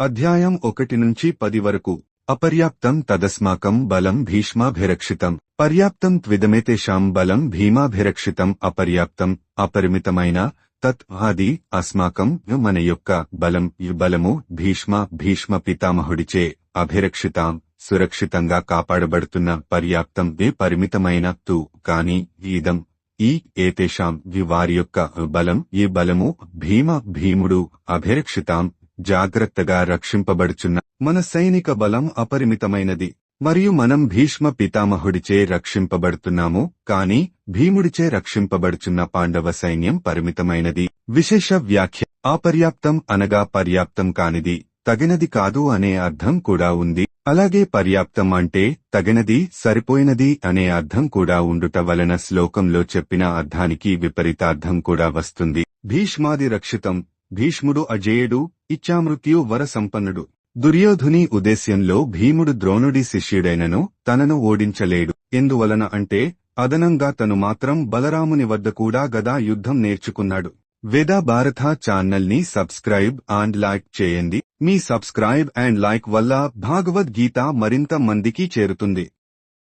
అధ్యాయం ఒకటి నుంచి పది వరకు. అపర్యాప్తం తదస్మాకం బలం భీష్మాభిరక్షితం పర్యాప్తం త్విదమేతేషాం బలం భీమాభిరక్షితం అపర్యాప్తం అపరిమితమైన తత్ అస్మాకం మన యొక్క బలం బలము భీష్మ భీష్మ పితామహుడిచే అభిరక్షితాం సురక్షితంగా కాపాడబడుతున్న పర్యాప్తం వే పరిమితమైన తు కాని ఈదం. ఈ ఏతేషాం వి వారి యొక్క బలం ఈ బలము భీమ భీముడు అభిరక్షితాం జాగ్రత్తగా రక్షింపబడుచున్న మన సైనిక బలం అపరిమితమైనది. మరియు మనం భీష్మ పితామహుడిచే రక్షింపబడుతున్నాము కాని భీముడిచే రక్షింపబడుచున్న పాండవ సైన్యం పరిమితమైనది. విశేష వ్యాఖ్య అపర్యాప్తం అనగా పర్యాప్తం కానిది తగినది కాదు అనే అర్థం కూడా ఉంది. అలాగే పర్యాప్తం అంటే తగినది సరిపోయినది అనే అర్థం కూడా ఉండుట వలన శ్లోకంలో చెప్పిన అర్థానికి విపరీతార్థం కూడా వస్తుంది. భీష్మాది రక్షితం భీష్ముడు అజేయుడు ఇచ్చామృత్యు వర సంపన్నుడు. దుర్యోధుని ఉద్దేశ్యంలో భీముడు ద్రోణుడి శిష్యుడైనను తనను ఓడించలేడు. ఎందువలన అంటే అదనంగా తను మాత్రం బలరాముని వద్ద కూడా గదా యుద్ధం నేర్చుకున్నాడు. వేద భారత ఛానల్ని సబ్స్క్రైబ్ అండ్ లైక్ చేయండి. మీ సబ్స్క్రైబ్ అండ్ లైక్ వల్ల భాగవద్గీత మరింత మందికి చేరుతుంది.